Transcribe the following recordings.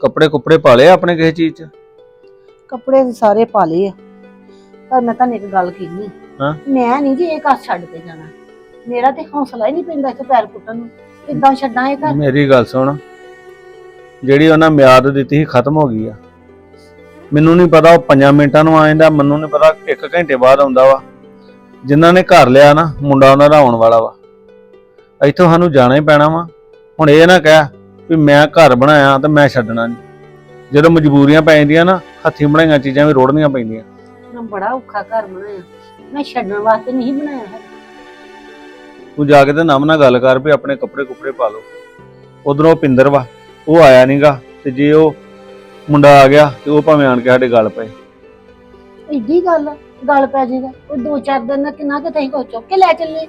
ਕੱਪੜੇ ਕੁੱਪੜੇ ਪਾ ਲਏ ਆਪਣੇ ਕਿਸੇ ਚੀਜ਼ 'ਚ? ਕੱਪੜੇ ਸਾਰੇ ਪਾ ਲਏ ਆ। ਪਰ ਮੈਂ ਤੁਹਾਨੂੰ ਇੱਕ ਗੱਲ ਕਹਿਣੀ ਹਾਂ? ਮੈਂ ਨਹੀਂ ਜੀ ਇਹ ਘਰ ਛੱਡ ਕੇ ਜਾਣਾ। ਮੇਰਾ ਤੇ ਹੌਸਲਾ ਹੀ ਨਹੀਂ ਪੈਂਦਾ ਇੱਥੇ ਪੈਰ ਪੁੱਟਣ ਨੂੰ। ਕਿੱਦਾਂ ਛੱਡਾਂ ਇਹ ਘਰ? ਮੇਰੀ ਗੱਲ ਸੁਣ। ਜਿਹੜੀ ਉਹਨਾਂ ਮਿਆਦ ਦਿੱਤੀ ਸੀ ਖਤਮ ਹੋ ਗਈ ਆ। ਮੈਨੂੰ ਨਹੀਂ ਪਤਾ ਉਹ 5 ਮਿੰਟਾਂ ਨੂੰ ਆ ਜਾਂਦਾ ਮੈਨੂੰ ਨਹੀਂ ਪਤਾ 1 ਘੰਟੇ ਬਾਅਦ ਆਉਂਦਾ ਵਾ। ਜਿਨ੍ਹਾਂ ਨੇ ਘਰ ਲਿਆ ਨਾ ਮੁੰਡਾ ਉਹਨਾਂ ਦਾ ਆਉਣ ਵਾਲਾ ਵਾ। ਇੱਥੋਂ ਸਾਨੂੰ ਜਾਣਾ ਹੀ ਪੈਣਾ ਵਾ। ਹੁਣ ਇਹ ਨਾ ਕਹਿ ਵੀ ਮੈਂ ਘਰ ਬਣਾਇਆ ਤੇ ਮੈਂ ਛੱਡਣਾ ਨਹੀਂ ਜਦੋਂ ਮਜਬੂਰੀਆਂ ਪੈ ਜਾਂਦੀਆਂ ਨਾ ਹੱਥੀਂ ਬਣਾਈਆਂ ਚੀਜ਼ਾਂ ਵੀ ਰੋੜਨੀਆਂ ਪੈਂਦੀਆਂ। ਮੈਂ ਬੜਾ ਔਖਾ ਘਰ ਬਣਾਇਆ। ਮੈਂ ਛੱਡਣ ਵਾਸਤੇ ਨਹੀਂ ਬਣਾਇਆ ਹੈ ਤੂੰ ਜਾ ਕੇ ਤੇ ਨਮ ਨਾਲ ਗੱਲ ਕਰ ਵੀ ਆਪਣੇ ਕੱਪੜੇ ਕੁੱਪੜੇ ਪਾ ਲਓ। ਉਧਰੋਂ ਪਿੰਦਰ ਵਾ ਉਹ ਆਇਆ ਨਹੀਂਗਾ ਤੇ ਜੇ ਉਹ ਮੁੰਡਾ ਆ ਗਿਆ ਤੇ ਉਹ ਭਾਵੇਂ ਆਣ ਕੇ ਸਾਡੇ ਗੱਲ ਪਏ। ਏਡੀ ਗੱਲ ਗੱਲ ਪੈ ਜਾਏਗਾ ਉਹ ਦੋ ਚਾਰ ਦਿਨ ਨਾਲ ਕਿੰਨਾ ਕਿ ਤਹੀਂ ਕੋ ਚੁੱਕ ਕੇ ਲੈ ਚੱਲੇ।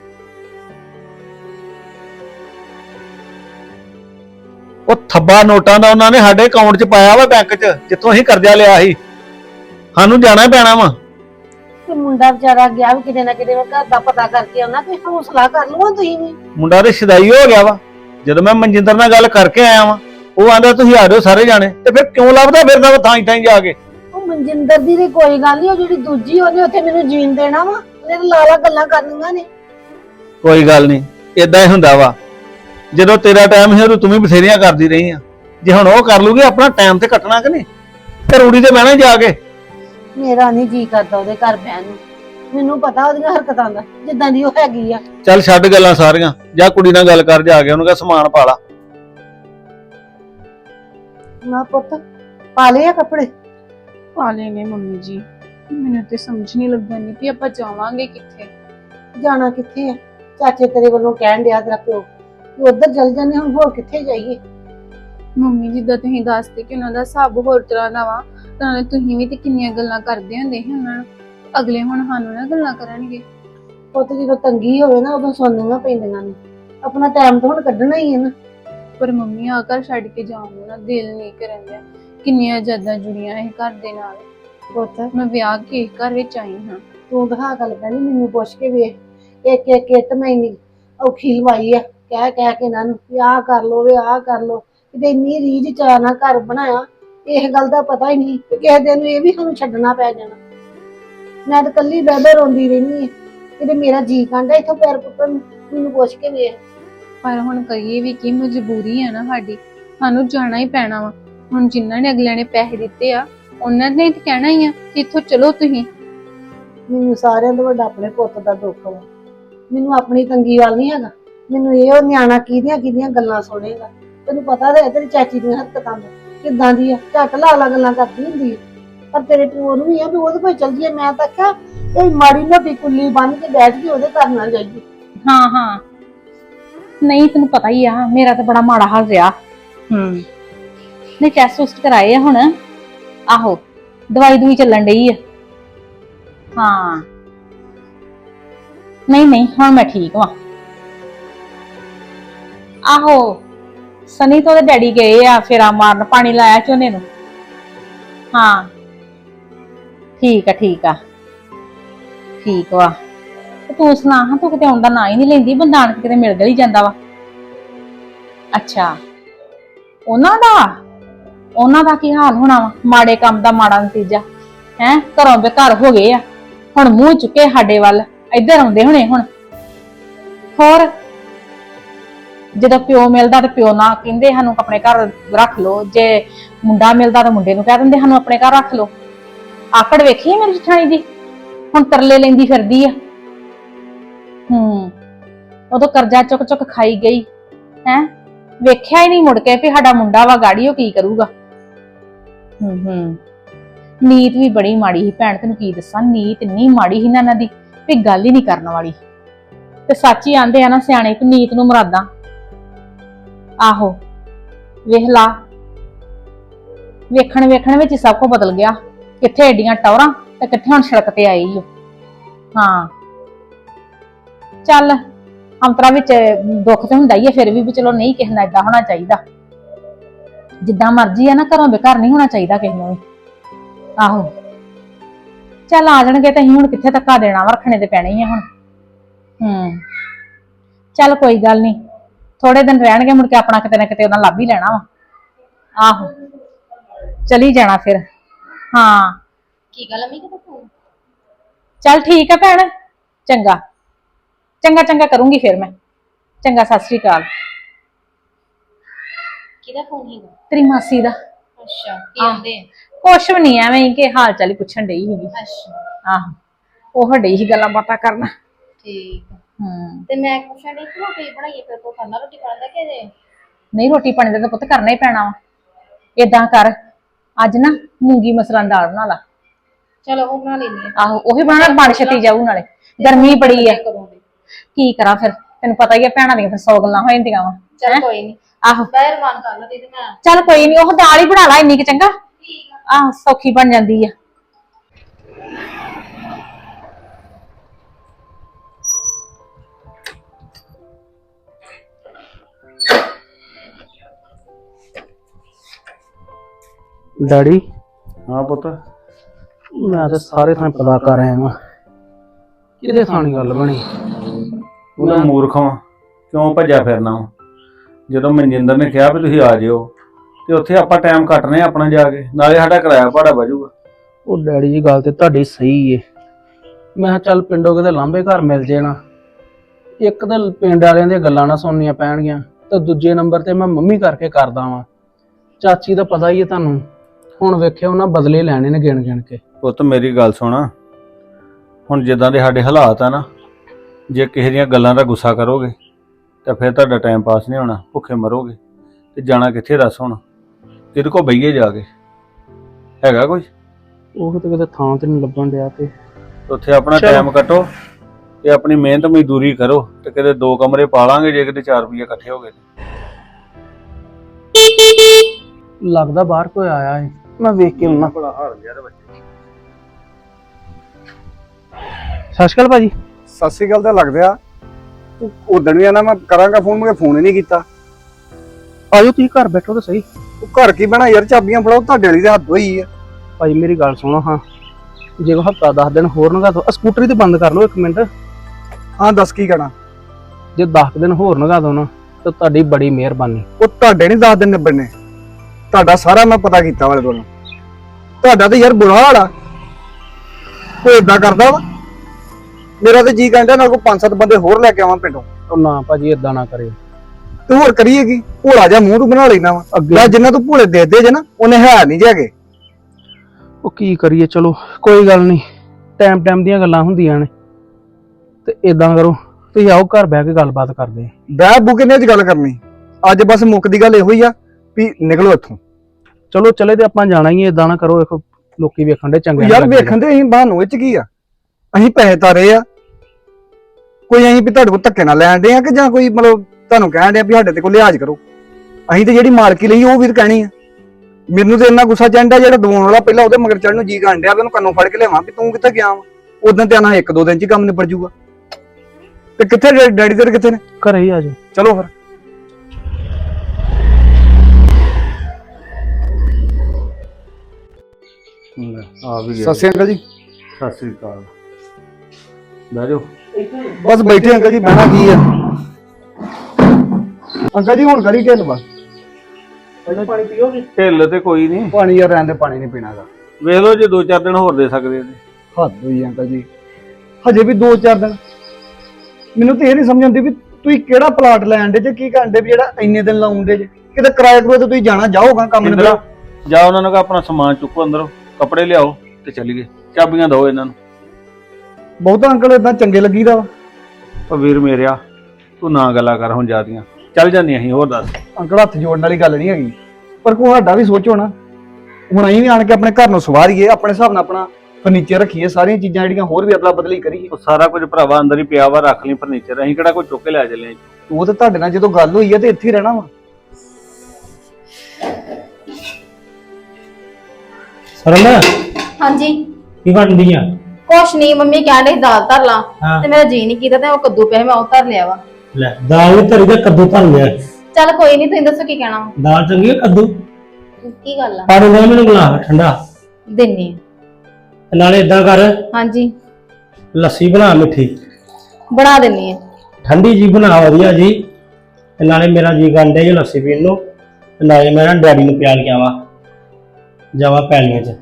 ਉਹ ਥੱਬਾ ਨੋਟਾਂ ਦਾ ਉਹਨਾਂ ਨੇ ਸਾਡੇ ਅਕਾਊਂਟ 'ਚ ਪਾਇਆ ਵਾ ਬੈਂਕ 'ਚ ਜਿੱਥੋਂ ਅਸੀਂ ਕਰਜ਼ਾ ਲਿਆ ਸੀ। ਸਾਨੂੰ ਜਾਣਾ ਹੀ ਪੈਣਾ ਵਾ। ਤੇ ਮੁੰਡਾ ਵਿਚਾਰਾ ਗਿਆ ਵੀ ਕਿਤੇ ਨਾ ਕਿਤੇ ਘਰ ਦਾ ਪਤਾ ਕਰਕੇ ਆਉਣਾ ਤੇ ਹੌਸਲਾ ਕਰ ਲਓ ਤੁਸੀਂ ਵੀ। ਮੁੰਡਾ ਤੇ ਸ਼ਦਾਈ ਹੋ ਗਿਆ ਵਾ। ਜਦੋਂ ਮੈਂ ਮਨਜਿੰਦਰ ਨਾਲ ਗੱਲ ਕਰਕੇ ਆਇਆ ਵਾਂ ਉਹ ਆਂਦਾ ਤੁਸੀਂ ਆ ਜਾਓ ਸਾਰੇ ਜਾਣੇ। ਤੇ ਫਿਰ ਕਿਉਂ ਲੱਭਦਾ ਫਿਰਦਾ ਵਾ ਥਾਂ ਥਾਂ ਜਾ ਕੇ? ਉਹ ਮਨਜਿੰਦਰ ਦੀ ਤੇ ਕੋਈ ਗੱਲ ਨਹੀਂ ਉਹ ਜਿਹੜੀ ਦੂਜੀ ਉਹਨੇ ਉੱਥੇ ਮੈਨੂੰ ਜੀਣ ਦੇਣਾ ਵਾ। ਲਾਲਾ ਗੱਲਾਂ ਕਰਨੀਆਂ ਨੇ। ਕੋਈ ਗੱਲ ਨਹੀਂ ਇਦਾਂ ਹੀ ਹੁੰਦਾ ਵਾ। ਜਦੋਂ ਤੇਰਾ ਟਾਈਮ ਸੀ ਉਦੋਂ ਤੂੰ ਵੀ ਬਥੇਰੀਆਂ ਕਰਦੀ ਰਹੀ ਆ। ਜੇ ਹੁਣ ਉਹ ਕਰ ਲੂਗੀ ਆਪਣਾ ਟਾਈਮ ਤੇ ਕੱਟਣਾ ਕਿ ਨਹੀਂ? ਤੇ ਰੂੜੀ ਤੇ ਬਹਿਣਾ ਜਾ ਕੇ। ਮੇਰਾ ਨਹੀਂ ਜੀ ਕਰਦਾ ਉਹਦੇ ਘਰ ਬਹਿਣ ਨੂੰ। ਮੈਨੂੰ ਪਤਾ ਉਹਦੀਆਂ ਹਰਕਤਾਂ ਦਾ ਜਿੱਦਾਂ ਦੀ ਉਹ ਹੈਗੀ ਆ। ਚੱਲ ਛੱਡ ਗੱਲਾਂ ਸਾਰੀਆਂ ਜਾ ਕੁੜੀ ਨਾਲ ਗੱਲ ਕਰ ਜਾ ਕੇ ਉਹਨੂੰ ਕਹ ਸਮਾਨ ਪਾ ਲਾ। ਨਾ ਪੁੱਤ ਪਾ ਲਏ ਆ ਕੱਪੜੇ? ਪਾ ਲਏ ਨੇ ਮੰਮੀ ਜੀ। ਮੈਨੂੰ ਤੇ ਸਮਝ ਨਹੀਂ ਲੱਗਦਾ ਨਹੀਂ ਕਿ ਆਪਾਂ ਜਾਵਾਂਗੇ ਕਿੱਥੇ। ਜਾਣਾ ਕਿੱਥੇ ਆ? ਚਾਚੇ ਤੇਰੇ ਵੱਲੋਂ ਕਹਿਣ ਡਿਆ ਤੇਰਾ ਪਿਓ। ਕਿ ਉੱਧਰ ਚੱਲ ਜਾਂਦੇ ਹੁਣ ਹੋਰ ਕਿੱਥੇ ਜਾਈਏ? ਮੰਮੀ ਜਿੱਦਾਂ ਤੁਸੀਂ ਦੱਸਦੇ ਕਿ ਉਹਨਾਂ ਦਾ ਹਿਸਾਬ ਹੋਰ ਤਰ੍ਹਾਂ ਦਾ ਵਾ ਤਾਂ ਤੁਸੀਂ ਵੀ ਤੇ ਕਿੰਨੀਆਂ ਗੱਲਾਂ ਕਰਦੇ ਹੁੰਦੇ ਸੀ ਉਹਨਾਂ ਨੂੰ ਅਗਲੇ ਹੁਣ ਸਾਨੂੰ ਨਾ ਗੱਲਾਂ ਕਰਨਗੇ। ਪੁੱਤ ਜਦੋਂ ਤੰਗੀ ਹੋਵੇ ਨਾ ਉਦੋਂ ਸੁਣਨੀਆਂ ਪੈਂਦੀਆਂ ਨੇ। ਆਪਣਾ ਟਾਈਮ ਤਾਂ ਹੁਣ ਕੱਢਣਾ ਹੀ ਹੈ ਨਾ। ਪਰ ਮੰਮੀ ਆ ਘਰ ਛੱਡ ਕੇ ਜਾਣ ਨੂੰ ਦਿਲ ਨਹੀਂ ਕਰਨ ਕਿੰਨੀਆਂ ਯਾਦਾਂ ਜੁੜੀਆਂ ਇਹ ਘਰ ਦੇ ਨਾਲ। ਪੁੱਤ। ਮੈਂ ਵਿਆਹ ਕੇ ਇਸ ਘਰ ਵਿੱਚ ਆਈ ਹਾਂ। ਤੂੰ ਦਿਖਾ ਗੱਲ ਪੈਣੀ ਮੈਨੂੰ ਪੁੱਛ ਕੇ ਵੇਖ। ਇੱਕ ਇੱਕ ਇੱਟ ਮੈਂ ਇੰਨੀ ਔਖੀ ਲਵਾਈ ਆ। ਕਹਿ ਕਹਿ ਕੇ ਇਹਨਾਂ ਨੂੰ ਵੀ ਆਹ ਕਰ ਲੋ ਵੇ ਆਹ ਕਰ ਲੋ ਕਿਤੇ ਇੰਨੀ ਰੀਝ ਚਾਅ ਨਾਲ ਘਰ ਬਣਾਇਆ ਇਹ ਗੱਲ ਦਾ ਪਤਾ ਹੀ ਨਹੀਂ ਕਿ ਕਿਸੇ ਦਿਨ ਇਹ ਵੀ ਸਾਨੂੰ ਛੱਡਣਾ ਪੈ ਜਾਣਾ। ਮੈਂ ਤਾਂ ਕੱਲੀ ਬਹਿ ਰੋਂਦੀ ਰਹਿੰਦੀ ਹਾਂ। ਕਿਤੇ ਮੇਰਾ ਜੀ ਕਾਂਡਾ ਇੱਥੋਂ ਪੈਰ ਪੁੱਟਣ ਨੂੰ। ਮੈਨੂੰ ਪੁੱਛ ਕੇ ਵੇਖ। ਪਰ ਹੁਣ ਕਰੀਏ ਵੀ ਕੀ ਮਜਬੂਰੀ ਹੈ ਨਾ ਸਾਡੀ ਸਾਨੂੰ ਜਾਣਾ ਹੀ ਪੈਣਾ ਵਾ। ਹੁਣ ਜਿਨ੍ਹਾਂ ਨੇ ਅਗਲਿਆਂ ਨੇ ਪੈਸੇ ਦਿੱਤੇ ਆ ਉਹਨਾਂ ਨੇ ਤਾਂ ਕਹਿਣਾ ਹੀ ਆ ਕਿ ਇੱਥੋਂ ਚਲੋ ਤੁਸੀਂ। ਮੈਨੂੰ ਸਾਰਿਆਂ ਤੋਂ ਵੱਡਾ ਆਪਣੇ ਪੁੱਤ ਦਾ ਦੁੱਖ ਵਾ। ਮੈਨੂੰ ਆਪਣੀ ਤੰਗੀ ਵੱਲ ਨਹੀਂ ਹੈਗਾ। ਮੈਨੂੰ ਇਹ ਉਹ ਨਿਆਣਾ ਕਿਹਦੀਆਂ ਕਿਹਦੀਆਂ ਗੱਲਾਂ ਸੁਣੇਗਾ? ਤੈਨੂੰ ਪਤਾ ਤਾਂ ਹੈ ਤੇਰੀ ਚਾਚੀ ਦੀਆਂ ਹਰਕਤਾਂ ਦਾ ਕਿੱਦਾਂ ਦੀ ਆ? ਝੱਟ ਲਾ ਲਾ ਗੱਲਾਂ ਕਰਦੀ ਹੁੰਦੀ ਹੈ ਪਰ ਤੇਰੇ ਪਿਓ ਨੂੰ ਵੀ ਆ ਵੀ ਉਹਦੇ ਕੋਲ ਚੱਲ ਜੀਏ ਮੈਂ ਤਾਂ ਕਿਹਾ ਇਹ ਮਾੜੀ ਮੋਟੀ ਕੁੱਲੀ ਬੰਨ ਕੇ ਬੈਠ ਕੇ ਉਹਦੇ ਘਰ ਨਾਲ ਜਾਈਏ। ਹਾਂ ਹਾਂ। ਨਹੀਂ ਤੈਨੂੰ ਪਤਾ ਹੀ ਆ ਮੇਰਾ ਤਾਂ ਬੜਾ ਮਾੜਾ ਹਾਲ ਰਿਹਾ। ਹੂੰ। ਨਹੀਂ ਟੈਸਟ ਟੁਸਟ ਕਰਾਏ ਆ ਹੁਣ। ਆਹੋ ਦਵਾਈ ਦੂਈ ਚੱਲਣ ਡਈ ਆ। ਹਾਂ। ਨਹੀਂ ਨਹੀਂ ਹੁਣ ਮੈਂ ਠੀਕ ਵਾਂ। ਆਹੋ, ਸਨੀ ਤੋਂ ਉਹਦੇ ਡੈਡੀ ਗਏ ਆ, ਫੇਰਾ ਮਾਰਨ, ਪਾਣੀ ਲਾਇਆ ਝੋਨੇ ਨੂੰ। ਹਾਂ। ਠੀਕ ਆ ਠੀਕ ਆ। ਠੀਕ ਵਾ। ਤੇ ਤੂੰ ਸੁਣਾ, ਹਾਂ, ਤੂੰ ਕਿਤੇ ਆਉਂਦਾ ਨਾ ਹੀ ਨਹੀਂ ਲੈਂਦੀ ਬੰਦਾ ਆਣ ਕੇ ਕਿਤੇ ਮਿਲ ਗਈ ਜਾਂਦਾ ਵਾ। ਅੱਛਾ। ਉਹਨਾਂ ਦਾ? ਉਹਨਾਂ ਦਾ ਕੀ ਹਾਲ ਹੋਣਾ ਵਾ? ਮਾੜੇ ਕੰਮ ਦਾ ਮਾੜਾ ਨਤੀਜਾ। ਹੈ, ਘਰੋਂ ਬੇਘਰ ਹੋ ਗਏ ਆ। ਹੁਣ ਮੂੰਹ ਚੁੱਕੇ ਸਾਡੇ ਵੱਲ। ਇੱਧਰ ਆਉਂਦੇ ਹੁਣੇ ਹੁਣ। ਹੋਰ? ਜਦੋਂ ਪਿਓ ਮਿਲਦਾ ਤੇ ਪਿਓ ਨਾ ਕਹਿੰਦੇ ਸਾਨੂੰ ਆਪਣੇ ਘਰ ਰੱਖ ਲਓ। ਜੇ ਮੁੰਡਾ ਮਿਲਦਾ ਤਾਂ ਮੁੰਡੇ ਨੂੰ ਕਹਿ ਦਿੰਦੇ ਸਾਨੂੰ ਆਪਣੇ ਘਰ ਰੱਖ ਲਓ। ਆਕੜ ਵੇਖੀ ਮੇਰੀ ਜਠਾਣੀ ਦੀ? ਹੁਣ ਤਰਲੇ ਲੈਂਦੀ ਫਿਰਦੀ ਆ। ਹੂੰ, ਉਦੋਂ ਕਰਜ਼ਾ ਚੁੱਕ ਚੁੱਕ ਖਾਈ ਗਈ। ਹੈ? ਵੇਖਿਆ ਹੀ ਨਹੀਂ ਮੁੜ ਕੇ ਵੀ ਸਾਡਾ ਮੁੰਡਾ ਵਾ, ਗਾੜੀ ਉਹ ਕੀ ਕਰੂਗਾ? ਹੂੰ ਹੂੰ। ਨੀਤ ਵੀ ਬੜੀ ਮਾੜੀ ਸੀ ਭੈਣ, ਤੈਨੂੰ ਕੀ ਦੱਸਾਂ? ਨੀਤ ਇੰਨੀ ਮਾੜੀ ਸੀ ਨਾ ਇਹਨਾਂ ਦੀ ਵੀ ਗੱਲ ਹੀ ਨਹੀਂ ਕਰਨ ਵਾਲੀ। ਤੇ ਸੱਚ ਹੀ ਆਂਦੇ ਆ ਨਾ ਸਿਆਣੇ ਕਿ ਨੀਤ ਨੂੰ ਮਰਾਦਾਂ। ਆਹੋ, ਵੇਖ ਲਾ। ਵੇਖਣ ਵੇਖਣ ਵਿੱਚ ਹੀ ਸਭ ਕੁਝ ਬਦਲ ਗਿਆ। ਕਿੱਥੇ ਏਡੀਆਂ ਟੌਰਾਂ ਤੇ ਕਿੱਥੇ ਹੁਣ ਸੜਕ ਤੇ ਆਈ ਓ। ਹਾਂ। ਚੱਲ, ਅੰਤਰਾ ਵਿੱਚ ਦੁੱਖ ਤੇ ਹੁੰਦਾ ਹੀ ਹੈ ਫਿਰ ਵੀ ਵੀ ਚਲੋ ਨਹੀਂ ਕਿਸੇ ਨਾਲ ਏਦਾਂ ਹੋਣਾ ਚਾਹੀਦਾ। ਜਿੱਦਾਂ ਮਰਜ਼ੀ ਆ ਨਾ, ਘਰੋਂ ਬੇਘਰ ਨਹੀਂ ਹੋਣਾ ਚਾਹੀਦਾ ਕਿਸੇ ਨੂੰ ਵੀ। ਆਹੋ। ਚੱਲ ਆ ਜਾਣਗੇ ਤਾਂ ਅਸੀਂ ਹੁਣ ਕਿੱਥੇ ਧੱਕਾ ਦੇਣਾ ਵਾ, ਰੱਖਣੇ ਤੇ ਪੈਣੇ ਹੀ ਆ ਹੁਣ। ਹੂੰ। ਚੱਲ ਕੋਈ ਗੱਲ ਨਹੀਂ। ਥੋੜੇ ਦਿਨ ਰਹਿਣਗੇ ਮੁੜ ਕੇ ਆਪਣਾ ਕਿਤੇ ਨਾ ਕਿਤੇ ਉਹਨਾਂ ਲੱਭ ਹੀ ਲੈਣਾ ਵਾ। ਆਹੋ। ਚਲੀ ਜਾਣਾ ਫਿਰ। ਹਾਂ। ਕੀ ਗੱਲ ਅਮੀ ਕਿਤੇ ਫੋਨ ਚੱਲ ਠੀਕ ਆ ਭੈਣ ਚੰਗਾ। ਚੰਗਾ ਚੰਗਾ ਕਰੂੰਗੀ ਫਿਰ ਮੈਂ। ਚੰਗਾ ਸਤਿ ਸ੍ਰੀ ਅਕਾਲ। ਕਿਹਦਾ ਫੋਨ ਹੀਗਾ ਤੇਰੀ ਮਾਸੀ ਦਾ। ਅੱਛਾ ਕੀ ਆਂਦੇ? ਕੁਛ ਵੀ ਨਹੀਂ ਐਵੇਂ ਹੀ ਕਿ ਹਾਲ ਚਾਲ ਹੀ ਪੁੱਛਣ ਡਈ ਸੀਗੀ। ਅੱਛਾ। ਆਹੋ। ਉਹ ਡਈ ਸੀ ਗੱਲਾਂ ਬਾਤਾਂ ਕਰਨ। ਠੀਕ। ਹੂੰ। ਤੇ ਮੈਂ ਪੁੱਛਣ ਡਈ ਕਿ ਰੋਟੀ ਬਣਾਈਏ ਫਿਰ ਤੋਂ ਖਾਣਾ ਰੋਟੀ ਬਣਦਾ ਕਿ ਜੇ ਨਹੀਂ ਰੋਟੀ ਪਾਣੀ ਦਾ ਤਾਂ ਪੁੱਤ ਕਰਨਾ ਹੀ ਪੈਣਾ ਵਾ। ਏਦਾਂ ਕਰ ਅੱਜ ਨਾ ਮੂੰਗੀ ਮਸਰਾਂ ਦੀ ਦਾਲ ਬਣਾ ਲਾ। ਚਲੋ ਉਹ ਬਣਾ ਲੈਣੀ ਆਹੋ ਉਹੀ ਬਣਾਣਾ ਬਣ ਛੱਤੀ ਜਾਊ ਨਾਲੇ। ਗਰਮੀ ਬੜੀ ਆ। ਕਰੂੰਗੀ। ਕੀ ਕਰਾਂ ਫਿਰ? ਤੈਨੂੰ ਪਤਾ ਹੀ ਆ ਭੈਣਾਂ ਦੀਆਂ ਫਿਰ ਸੌ ਗੱਲਾਂ ਹੋ ਜਾਂਦੀਆਂ ਵਾ। ਚਲ ਕੋਈ ਨਹੀਂ ਆਹੋ। ਬਹਿਰ ਮਨ ਕਰ ਲਾ ਤੇ ਮੈਂ। ਚੱਲ ਕੋਈ ਨਹੀਂ ਉਹ ਦਾਲ ਹੀ ਬਣਾ ਲਾ ਇੰਨੀ ਕਿ ਚੰਗਾ। ਆਹ ਸੌਖੀ ਬਣ ਜਾਂਦੀ ਆ। ਡੈਡੀ? ਹਾਂ ਪੁੱਤ। ਮੈਂ ਤਾਂ ਸਾਰੇ ਥਾਂ ਪਤਾ ਕਰ ਆਇਆ ਵਾਂ। ਕਿਹਦੇ ਥਾਂ ਨੀ ਗੱਲ ਬਣੀ? ਉਹਦਾ ਮੂਰਖ ਕਿਉਂ ਭੱਜਿਆ ਫਿਰਨਾ ਵਾ? ਜਦੋਂ ਮਨਜਿੰਦਰ ਨੇ ਕਿਹਾ ਵੀ ਤੁਸੀਂ ਆ ਜਿਓ ਤੇ ਉੱਥੇ ਆਪਾਂ ਟਾਈਮ ਕੱਟਨੇ ਆ ਆਪਣਾ ਜਾ ਕੇ। ਨਾਲੇ ਸਾਡਾ ਕਿਰਾਇਆ ਭਾੜਾ ਬਜੂਗਾ ਉਹ ਡੈਡੀ ਜੀ ਗੱਲ ਤੇ ਤੁਹਾਡੀ ਸਹੀ ਏ। ਮੈਂ ਕਿਹਾ ਚੱਲ ਪਿੰਡੋਂ ਕਿਤੇ ਲਾਂਬੇ ਘਰ ਮਿਲ ਜੇ ਨਾ। ਇੱਕ ਤਾਂ ਪਿੰਡ ਵਾਲਿਆਂ ਦੀਆਂ ਗੱਲਾਂ ਨਾ ਸੁਣਨੀਆਂ ਪੈਣਗੀਆਂ ਤੇ ਦੂਜੇ ਨੰਬਰ ਤੇ ਮੈਂ ਮੰਮੀ ਕਰਕੇ ਕਰਦਾ ਵਾਂ। ਚਾਚੀ ਦਾ ਪਤਾ ਹੀ ਹੈ ਤੁਹਾਨੂੰ। ਹੁਣ ਵੇਖਿਓ ਉਹਨਾਂ ਬਦਲੇ ਲੈਣੇ ਨੇ ਗਿਣ ਗਿਣ ਕੇ। ਪੁੱਤ ਮੇਰੀ ਗੱਲ ਸੁਣਾ। ਹੁਣ ਜਿੱਦਾਂ ਦੇ ਸਾਡੇ ਹਾਲਾਤ ਆ ਨਾ ਜੇ ਕਿਸੇ ਦੀਆਂ ਗੱਲਾਂ ਦਾ ਗੁੱਸਾ ਕਰੋਗੇ ਤਾਂ ਫਿਰ ਤੁਹਾਡਾ ਟਾਈਮ ਪਾਸ ਨਹੀਂ ਹੋਣਾ ਭੁੱਖੇ ਮਰੋਗੇ ਤੇ ਜਾਣਾ ਕਿੱਥੇ ਦੱਸ ਹੁਣ? ਕਿਹਦੇ ਕੋ ਬਈਏ ਜਾ ਕੇ? ਹੈਗਾ ਕੋਈ? ਉਹ ਤੇ ਕਿਤੇ ਥਾਂ ਤੇ ਨਹੀਂ ਲੱਭਣ ਡਿਆ ਤੇ। ਉੱਥੇ ਆਪਣਾ ਚਲੋ। ਟਾਈਮ ਕੱਟੋ ਤੇ ਆਪਣੀ ਮਿਹਨਤ ਮਜ਼ਦੂਰੀ ਕਰੋ ਤੇ ਕਿਤੇ ਦੋ ਕਮਰੇ ਪਾ ਲਾਂਗੇ ਜੇ ਕਿਤੇ 4 ਰੁਪਏ ਇਕੱਠੇ ਹੋ ਗਏ। ਲੱਗਦਾ ਬਾਹਰ ਕੋਈ ਆਇਆ ਏ। ਮੈਂ ਵੇਖ ਕੇ ਆਉਣਾ। ਬੜਾ ਹਾਲ ਗਿਆ ਬੱਚੇ। ਸਤਿ ਸ਼੍ਰੀ ਅਕਾਲ ਭਾਜੀ। ਸਤਿ ਸ੍ਰੀ ਅਕਾਲ ਤਾਂ ਲੱਗਦਿਆ ਉਦਣ ਵੀ ਆ ਨਾ ਮੈਂ ਕਰਾਂਗਾ ਫੋਨ ਮੈਂ ਫੋਨ ਹੀ ਨਹੀਂ ਕੀਤਾ। ਆਜੋ ਤੁਸੀਂ ਘਰ ਬੈਠੋ ਤਾਂ ਸਹੀ। ਉਹ ਘਰ ਕੀ ਬਣਾ ਯਾਰ ਚਾਬੀਆਂ ਫੜਾਓ ਤੁਹਾਡੇ ਵਾਲੀ ਤੇ ਹੱਦ ਹੋਈ ਆ। ਭਾਜੀ ਮੇਰੀ ਗੱਲ ਸੁਣੋ ਹਾਂ। ਜੇ ਕੋ ਹਫਤਾ 10 ਦਿਨ ਹੋਰ ਨਗਾ ਦੋ ਸਕੂਟਰੀ ਤੇ ਬੰਦ ਕਰ ਲਓ ਇੱਕ ਮਿੰਟ। ਹਾਂ ਦੱਸ ਕੀ ਕਹਿਣਾ ਜੇ 10 ਦਿਨ ਹੋਰ ਨਗਾ ਦੋ ਨਾ ਤਾਂ ਤੁਹਾਡੀ ਬੜੀ ਮਿਹਰਬਾਨੀ। ਉਹ ਤੁਹਾਡੇ ਨਹੀਂ ਦੱਸ ਦਿਨ ਨਿਬੜਨੇ ਤੁਹਾਡਾ ਸਾਰਾ ਮੈਂ ਪਤਾ ਕੀਤਾ ਵਾਲੇ ਕੋਲੋਂ। ਤੁਹਾਡਾ ਤੇ ਯਾਰ ਬੁਰਾ ਹਾਲ ਆ। ਕੋਈ ਏਦਾਂ ਕਰਦਾ ਵਾ? ਮੇਰਾ ਤੇ ਜੀ ਕਹਿੰਦਾ ਨਾਲ ਕੋ ਪੰਜ ਸੱਤ ਬੰਦੇ ਹੋਰ ਲੈ ਕੇ ਆਵਾਂ ਪਿੰਡੋਂ। ਉਹ ਨਾ ਭਾਜੀ ਇਦਾਂ ਨਾ ਕਰਿਓ। ਤੇ ਹੋਰ ਕਰੀਏ ਕੀ? ਭੋਲਾ ਜਾ ਮੂੰਹ ਤੂੰ ਬਣਾ ਲੈਣਾ ਵਾ। ਅੱਗੇ। ਜਾਂ ਜਿੰਨਾ ਤੂੰ ਭੋਲੇ ਦੇ ਦੇ ਜੇ ਨਾ ਉਹਨੇ ਹੈ ਨਹੀਂ ਜੇਗੇ ਉਹ ਕੀ ਕਰੀਏ ਚਲੋ ਕੋਈ ਗੱਲ ਨਹੀਂ। ਟਾਈਮ ਟਾਈਮ ਦੀਆਂ ਗੱਲਾਂ ਹੁੰਦੀਆਂ ਨੇ। ਤੇ ਇਦਾਂ ਕਰੋ ਤੁਸੀਂ ਆਓ ਘਰ ਬਹਿ ਕੇ ਗੱਲਬਾਤ ਕਰਦੇ ਹਾਂ। ਬਹਿ ਬੁਕੇ ਨੇ ਅੱਜ ਗੱਲ ਕਰਨੀ। ਅੱਜ ਬਸ ਮੁੱਕ ਦੀ ਗੱਲ ਇਹੋ ਹੀ ਆ। ਵੀ ਨਿਕਲੋ ਇੱਥੋਂ। ਚਲੋ ਚਲੇ ਤੇ ਆਪਾਂ ਜਾਣਾ ਹੀ ਇਦਾਂ ਨਾ ਕਰੋ ਵੇਖੋ ਲੋਕੀ ਵੇਖਣ ਦੇ ਚੰਗੇ ਯਾਰ। ਵੇਖਣ ਦੇ ਅਸੀਂ ਬਾਹਨੂੰ ਵਿੱਚ ਕੀ ਆ? ਅਸੀਂ ਪੈਸੇ ਤਾਰੇ ਆ। ਕੋਈ ਅਸੀਂ ਵੀ ਤੁਹਾਡੇ ਕੋਲ ਧੱਕੇ ਨਾਲ ਲੈਣ ਦੇ ਆ ਕਿ ਜਾਂ ਕੋਈ ਮਤਲਬ ਤੁਹਾਨੂੰ ਕਹਿਣ ਦੇ ਆ ਵੀ ਸਾਡੇ ਤੇ ਕੋਈ ਲਿਹਾਜ਼ ਕਰੋ? ਅਸੀਂ ਤੇ ਜਿਹੜੀ ਮਾਲਕੀ ਲਈ ਉਹ ਵੀ ਕਹਿਣੀ ਆ। ਮੈਨੂੰ ਤੇ ਇੰਨਾ ਗੁੱਸਾ ਚੰਡਾ ਜਿਹੜਾ ਦਵਾਉਣ ਵਾਲਾ ਪਹਿਲਾਂ ਉਹਦੇ ਮਗਰ ਚੜਨ ਨੂੰ ਜੀ ਕਰਨ ਡਿਆ ਉਹਨੂੰ ਕੰਨੋਂ ਫੜ ਕੇ ਲਿਆਵਾਂ ਵੀ ਤੂੰ ਕਿੱਥੇ ਗਿਆ ਵਾ? ਉਦੋਂ ਤੇ ਆਣਾ ਇੱਕ ਦੋ ਦਿਨ ਚ ਹੀ ਕੰਮ ਨਿਬੜ ਜੂਗਾ। ਤੇ ਕਿੱਥੇ ਡੈਡੀ ਤੇਰੇ ਕਿੱਥੇ ਨੇ? ਘਰੇ ਹੀ ਆਜੋ ਚਲੋ ਫਿਰ। ਆ ਵੀ ਗਿਆ ਸਤਿ ਸ਼੍ਰੀ ਅਕਾਲ ਜੀ। ਸਤਿ ਸ੍ਰੀ ਅਕਾਲ। ਬਹਿ ਜਾਓ। ਬਸ ਬੈਠੇ ਅੰਕਲ ਜੀ ਬਹਿਣਾ ਕੀ ਆ? ਅੰਕਲ ਜੀ ਹੁਣ ਕਰੀ ਢਿੱਲ ਬਸ। ਪਹਿਲਾਂ ਪਾਣੀ ਪੀਓਗੇ? ਢਿੱਲ ਤੇ ਕੋਈ ਨਹੀਂ। ਪਾਣੀ ਯਾਰ ਰਹਿਣ ਦੇ ਪਾਣੀ ਨਹੀਂ ਪੀਣਾਗਾ ਵੇਖ ਲਓ ਜੇ 2-4 ਦਿਨ ਹੋਰ ਦੇ ਸਕਦੇ ਤੇ। ਹੱਦ ਹੋਈ ਅੰਕਲ ਜੀ। ਹਜੇ ਵੀ 2-4 ਦਿਨ। ਮੈਨੂੰ ਤੇ ਇਹ ਨਹੀਂ ਸਮਝ ਆਉਂਦੀ ਵੀ ਤੁਸੀਂ ਕਿਹੜਾ ਪਲਾਟ ਲੈਣ ਦੇ ਜੇ ਕੀ ਕਰਨ ਦੇ ਵੀ ਜਿਹੜਾ ਇੰਨੇ ਦਿਨ ਲਾਉਂਦੇ ਜੇ। ਕਿਤੇ ਕਿਰਾਏ ਕਰੋ ਤੇ ਤੁਸੀਂ ਜਾਣਾ ਜਾਓਗਾ ਕੰਮ ਨਿਬੜਾ ਜਾ ਉਹਨਾਂ ਨੂੰ ਕਹ ਆਪਣਾ ਸਮਾਨ ਚੁੱਕੋ ਅੰਦਰੋਂ। ਕੱਪੜੇ ਲਿਆਓ ਤੇ ਚੱਲੀਏ। ਚਾਬੀਆਂ ਦਿਓ ਇਹਨਾਂ ਨੂੰ। ਬਹੁਤਾ ਅੰਕਲ ਇਦਾਂ ਚੰਗੇ ਲੱਗੀਦਾ ਵਾ। ਉਹ ਵੀਰ ਮੇਰਿਆ ਤੂੰ ਨਾ ਗੱਲਾਂ ਕਰ ਹੁਣ ਜਿਆਦੀਆਂ। ਚੱਲ ਜਾਂਦੀਆਂ ਅਸੀਂ ਹੋਰ ਦੱਸ। ਅੰਕਲ ਹੱਥ ਜੋੜਨ ਵਾਲੀ ਗੱਲ ਨਹੀਂ ਹੈਗੀ। ਪਰ ਕੋ ਸਾਡਾ ਵੀ ਸੋਚੋ ਨਾ। ਹੁਣ ਅਸੀਂ ਵੀ ਆਣ ਕੇ ਆਪਣੇ ਘਰ ਨੂੰ ਸਵਾਰੀਏ ਆਪਣੇ ਹਿਸਾਬ ਨਾਲ ਆਪਣਾ ਫਰਨੀਚਰ ਰੱਖੀਏ ਸਾਰੀਆਂ ਚੀਜ਼ਾਂ ਜਿਹੜੀਆਂ ਹੋਰ ਵੀ ਅਦਲਾ ਬਦਲੀ ਕਰੀਏ। ਉਹ ਸਾਰਾ ਕੁਝ ਭਰਾਵਾ ਅੰਦਰ ਹੀ ਪਿਆ ਵਾ ਰੱਖ ਲਈ ਫਰਨੀਚਰ ਅਸੀਂ ਕਿਹੜਾ ਕੋਈ ਚੁੱਕ ਕੇ ਲੈ ਚੱਲੇ ਆਂ। ਉਹ ਤੇ ਤੁਹਾਡੇ ਨਾਲ ਜਦੋਂ ਗੱਲ ਹੋਈ ਹੈ ਤੇ ਇੱਥੇ ਹੀ ਰਹਿਣਾ ਵਾ। ਸਰਲ ਹਾਂਜੀ। ਕੀ ਬਣਦੀ ਆ? ਕੁਛ ਨਹੀਂ ਮੰਮੀ ਕਹਿੰਦੇ ਦਾਲ ਧਰ ਲਾ। ਹਾਂ। ਤੇ ਮੇਰਾ ਜੀ ਨਹੀਂ ਕੀਤਾ ਤੇ ਉਹ ਕੱਦੂ ਪਿਆ ਸੀ, ਮੈਂ ਉਹ ਧਰ ਲਿਆ ਵਾ। ਲੈ ਦਾਲ ਵੀ ਧਰੀ ਤੇ ਕੱਦੂ ਧਰ ਲਿਆ। ਚੱਲ ਕੋਈ ਨਹੀਂ ਤੁਸੀਂ ਦੱਸੋ ਕੀ ਕਹਿਣਾ ਵਾ। ਦਾਲ ਚੰਗੀ ਆ ਕੱਦੂ? ਕੀ ਗੱਲ ਆ? ਪਾਣੀ ਨਾਲ ਮੈਨੂੰ ਬਣਾ ਠੰਡਾ। ਦਿੰਨੀ ਆ। ਤੇ ਨਾਲੇ ਇਦਾਂ ਕਰ। ਹਾਂਜੀ। ਲੱਸੀ ਬਣਾ ਮਿੱਠੀ। ਬਣਾ ਦਿੰਨੀ ਆ। ਠੰਡੀ ਜੀ ਬਣਾ ਵਧੀਆ ਜੀ। ਤੇ ਨਾਲੇ ਮੇਰਾ ਜੀ ਗੰਡੇ ਜੀ ਲੱਸੀ ਪੀਣ ਨੂੰ। ਤੇ ਨਾਲੇ ਮੈਂ ਨਾ ਡੈਡੀ ਨੂੰ ਪਿਆਲ ਕੇ ਆਵਾਂ ਜਾਵਾ ਪੈਲੀਆਂ 'ਚ।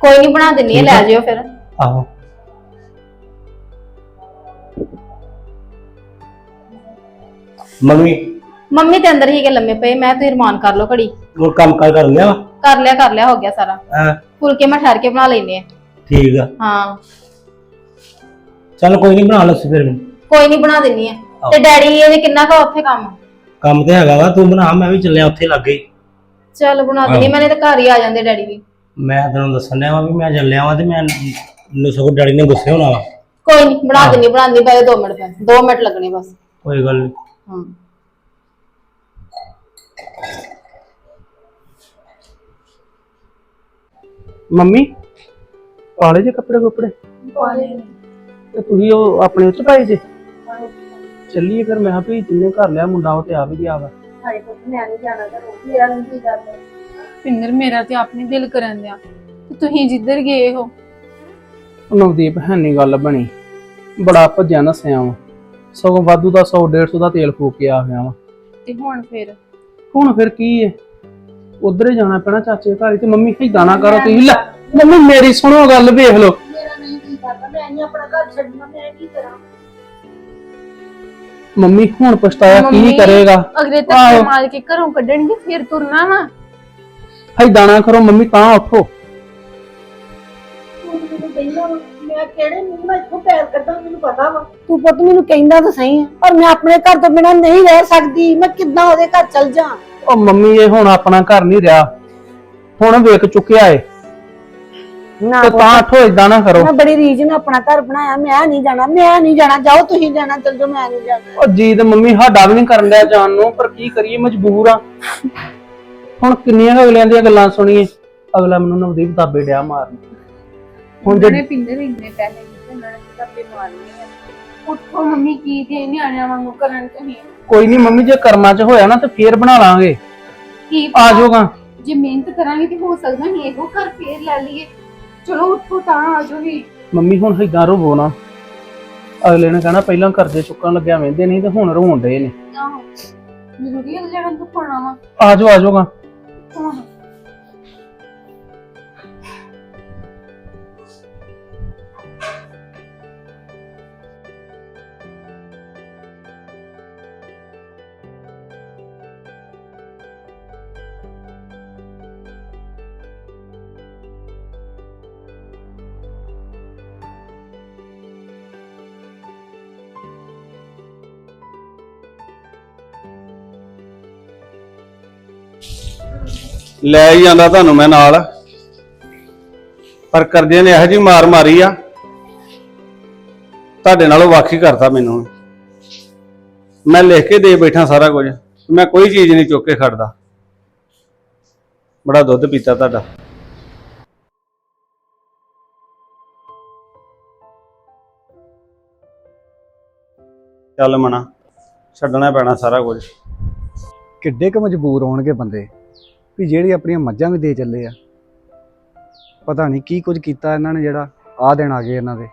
ਕੋਈ ਨਹੀਂ ਬਣਾ ਦਿੰਨੀ ਆ ਲੈ। ਜਿਓ ਫਿਰ। ਆਹੋ। ਮੰਮੀ। ਮੰਮੀ ਤੇ ਅੰਦਰ ਹੀ ਕੇ ਲੰਮੇ ਪਏ ਮੈਂ ਤੁਸੀਂ ਰਮਾਨ ਕਰ ਲਓ ਘੜੀ। ਉਹ ਕੰਮ ਕਾਰ ਕਰ ਲਿਆ ਵਾ? ਕਰ ਲਿਆ ਕਰ ਲਿਆ ਹੋ ਗਿਆ ਸਾਰਾ। ਹਾਂ, ਫੁਲਕੇ ਮੈਂ ਠਹਿਰ ਕੇ ਬਣਾ ਲੈਨੇ ਆ। ਠੀਕ ਆ। ਹਾਂ। ਚੱਲ ਕੋਈ ਨਹੀਂ ਬਣਾ ਲੱਸੀ ਫਿਰ ਮੈਨੂੰ। ਕੋਈ ਨਹੀਂ ਬਣਾ ਦਿੰਨੀ ਆ। ਤੇ ਡੈਡੀ ਇਹਦੇ ਕਿੰਨਾ ਕੁ ਉੱਥੇ ਕੰਮ ਕੰਮ ਤੇ ਹੈਗਾ ਵਾ ਤੂੰ ਬਣਾ ਮੈਂ ਵੀ ਚੱਲਿਆ ਉੱਥੇ ਲੱਗੇ। ਚੱਲ ਬਣਾ ਦਿੰਨੀ ਮੈਨੇ ਤਾਂ ਘਰ ਹੀ ਆ ਜਾਂਦੇ ਡੈਡੀ ਵੀ। ਮੈਂ ਤੈਨੂੰ ਦੱਸਣ ਡਿਆ ਵਾ ਵੀ ਮੈਂ ਚੱਲਿਆ ਵਾਂ ਤੇ ਮੈਂ ਨੂੰ ਸਗੋਂ ਡੈਡੀ ਨੇ ਗੁੱਸੇ ਹੋਣਾ ਵਾ। ਕੋਈ ਨਹੀਂ ਬਣਾ ਦਿੰਨੀ ਬਣਾ ਦਿੰਨੀ ਪਏ 2 ਮਿੰਟ ਪਏ 2 ਮਿੰਟ ਲੱਗਣੇ ਬਸ। ਕੋਈ ਗੱਲ ਨਹੀਂ ਹਾਂ। ਮੰਮੀ ਪਾਲੇ ਜੇ ਕੱਪੜੇ ਕੁਪੜੇ? ਤੇ ਤੁਸੀਂ ਉਹ ਆਪਣੇ ਉੱਚ ਪਾਏ ਜੇ? ਚੱਲੀਏ ਫਿਰ ਮੈਂ ਕਿਹਾ ਵੀ ਜਿੰਨੇ ਘਰ ਲਿਆ ਮੁੰਡਾ ਉਹ ਤੇ ਆ ਵੀ ਗਿਆ ਵਾ। ਹਾਏ ਪੁੱਤ ਮੈਂ ਨਹੀਂ ਜਾਣਾ ਘਰੋਂ ਮੇਰਾ ਨਹੀਂ ਕੀ ਕਰਦਾ ਪਿੰਦਰ ਮੇਰਾ ਤੇ ਆਪਣੇ ਦਿਲ ਕਰਨ ਦਿਆ। ਤੇ ਤੁਸੀਂ ਜਿੱਧਰ ਗਏ ਹੋ? ਨਵਦੀਪ ਹੈ ਨੀ ਗੱਲ ਬਣੀ। ਬੜਾ ਭੱਜਿਆ ਨਸਿਆ ਵਾ ਸਗੋਂ ਵਾਧੂ ਦਾ 100 150 ਦਾ ਤੇਲ ਫੂਕ ਕੇ ਆ ਗਿਆ ਵਾ। ਤੇ ਹੁਣ ਫਿਰ? ਹੁਣ ਫਿਰ ਕੀ ਏ? ਉਧਰ ਹੀ ਜਾਣਾ ਪੈਣਾ ਚਾਚੇ ਘਰ ਹੀ ਤੇ ਮੰਮੀ ਏਦਾਂ ਨਾ ਕਰੋ ਤੁਸੀਂ ਲੈ। ਮੰਮੀ ਮੇਰੀ ਸੁਣੋ ਗੱਲ ਵੇਖ ਲਓ। ਮੇਰਾ ਨਹੀਂ ਕੀ ਕਰਦਾ ਮੈਂ ਨਹੀਂ ਆਪਣਾ ਘਰ ਛੱਡਣਾ ਮੈਂ ਕੀ ਕਰਾਂ? ਮੰਮੀ ਹੁਣ ਪਛਤਾਇਆ ਕੀ ਮੰਮੀ, ਕਰੇਗਾ? ਅਗਲੇ ਆਹੋ। ਤੱਕ ਮਾਰ ਕੇ ਘਰੋਂ ਕੱਢਣਗੇ ਫਿਰ ਤੁਰਨਾ ਵਾ। ਏਦਾਂ ਨਾ ਕਰੋ ਮੰਮੀ ਤਾਂ ਉੱਠੋ। ਤੂੰ ਮੈਨੂੰ ਕਹਿੰਦਾ ਵਾ, ਮੈਂ ਕਿਹੜੇ ਮੂੰਹ ਨਾਲ ਇੱਥੋਂ ਪੈਰ ਕੱਢਾਂ ਮੈਨੂੰ ਪਤਾ ਵਾ। ਤੂੰ ਪੁੱਤ ਮੈਨੂੰ ਕਹਿੰਦਾ ਤਾਂ ਸਹੀ ਆ ਪਰ ਮੈਂ ਆਪਣੇ ਘਰ ਤੋਂ ਬਿਨਾਂ ਨਹੀਂ ਰਹਿ ਸਕਦੀ ਮੈਂ ਕਿੱਦਾਂ ਉਹਦੇ ਘਰ ਚਲ ਜਾ ਉਹ ਮੰਮੀ ਇਹ ਹੁਣ ਆਪਣਾ ਘਰ ਨਹੀਂ ਰਿਹਾ। ਹੁਣ ਵੇਖ ਚੁੱਕਿਆ ਏ। ਨਾ ਤੇ ਤਾਂ ਉੱਠੋ ਏਦਾਂ ਨਾ ਕਰੋ। ਮੈਂ ਬੜੀ ਰੀਝ ਨਾਲ ਆਪਣਾ ਘਰ ਬਣਾਇਆ ਮੈਂ ਨਹੀਂ ਜਾਣਾ ਮੈਂ ਨਹੀਂ ਜਾਣਾ ਜਾਓ ਤੁਸੀਂ ਜਾਣਾ ਚਲ ਜਾਓ ਮੈਂ ਨਹੀਂ ਜਾਣਾ। ਉਹ ਜੀ ਤੇ ਮੰਮੀ ਸਾਡਾ ਵੀ ਨਹੀਂ ਕਰਨ ਲਿਆ ਜਾਣ ਨੂੰ ਪਰ ਕੀ ਕਰੀਏ ਮਜਬੂਰ ਆ। ਹੁਣ ਕਿੰਨੀਆਂ ਕੁ ਅਗਲਿਆਂ ਦੀਆਂ ਗੱਲਾਂ ਸੁਣੀਏ ਅਗਲਾ ਮੈਨੂੰ ਨਵਦੀਪ ਦਾਬੇ ਡਿਆ ਮਾਰਨ। ਹੁਣ ਉਹਨਾਂ ਜੇ ਨੇ ਪਿੰਦਰ ਇੰਨੇ ਪੈਸੇ ਦਿੱਤੇ ਉਹਨਾਂ ਨੇ ਤਾਂ ਆਪੇ ਮਾਰਨੇ ਆ। ਉੱਠੋ ਮੰਮੀ ਕੀ ਤੇ ਨਿਆਣਿਆਂ ਵਾਂਗੂ ਕਰਨ ਤੁਸੀਂ ਕੋਈ ਨਹੀਂ ਮੰਮੀ ਜੇ ਕਰਮਾਂ 'ਚ ਹੋਇਆ ਨਾ ਤੇ ਫੇਰ ਬਣਾ ਲਾਂਗੇ। ਕੀ ਆ ਪਤਾ, ਜਾਊਗਾ ਜੇ ਮਿਹਨਤ ਕਰਾਂਗੇ ਤੇ ਹੋ ਸਕਦਾ ਨਹੀਂ ਇਹੋ ਘਰ ਫੇਰ ਲੈ ਲਈਏ। ਚਲੋ ਉੱਠੋ ਤਾਂ ਆ ਜਾਓ ਵੀ ਮੰਮੀ ਹੁਣ ਏਦਾਂ ਰੋਵੋ ਨਾ। ਅਗਲੇ ਨੇ ਕਹਿਣਾ ਪਹਿਲਾਂ ਕਰਜ਼ੇ ਚੁੱਕਣ ਲੱਗਿਆ ਵਹਿੰਦੇ ਨਹੀਂ ਤੇ ਹੁਣ ਰੋਣ ਡਏ ਨੇ। ਆਹੋ। ਜ਼ਰੂਰੀ ਹੈ ਜਿਹੜਾ ਤੂੰ ਪਾਣਾ ਵਾ। ਆ ਜਾਓ ਆ ਜਾਊਗਾ ਆਹੋ। ਲੈ ਹੀ ਜਾਂਦਾ ਤੁਹਾਨੂੰ ਮੈਂ ਨਾਲ। ਪਰ ਕਰਜ਼ੇ ਨੇ ਇਹੋ ਜਿਹੀ ਮਾਰ ਮਾਰੀ ਆ। ਤੁਹਾਡੇ ਨਾਲੋਂ ਵਾਕੀ ਕਰਤਾ ਮੈਨੂੰ। ਮੈਂ ਲਿਖ ਕੇ ਦੇ ਬੈਠਾ ਸਾਰਾ ਕੁਝ। ਮੈਂ ਕੋਈ ਚੀਜ਼ ਨਹੀਂ ਚੁੱਕ ਕੇ ਖੜਦਾ। ਬੜਾ ਦੁੱਧ ਪੀਤਾ ਤੁਹਾਡਾ। ਚੱਲ ਮਣਾ ਛੱਡਣਾ ਪੈਣਾ ਸਾਰਾ ਕੁਝ। ਕਿੱਡੇ ਕੁ ਮਜਬੂਰ ਹੋਣਗੇ ਬੰਦੇ। ਵੀ ਜਿਹੜੇ ਆਪਣੀਆਂ ਮੱਝਾਂ ਵੀ ਦੇ ਚੱਲੇ ਆ। ਪਤਾ ਨਹੀਂ ਕੀ ਕੁਝ ਕੀਤਾ ਇਹਨਾਂ ਨੇ ਜਿਹੜਾ ਆ ਦਿਨ ਆ ਗਏ ਇਹਨਾਂ ਦੇ।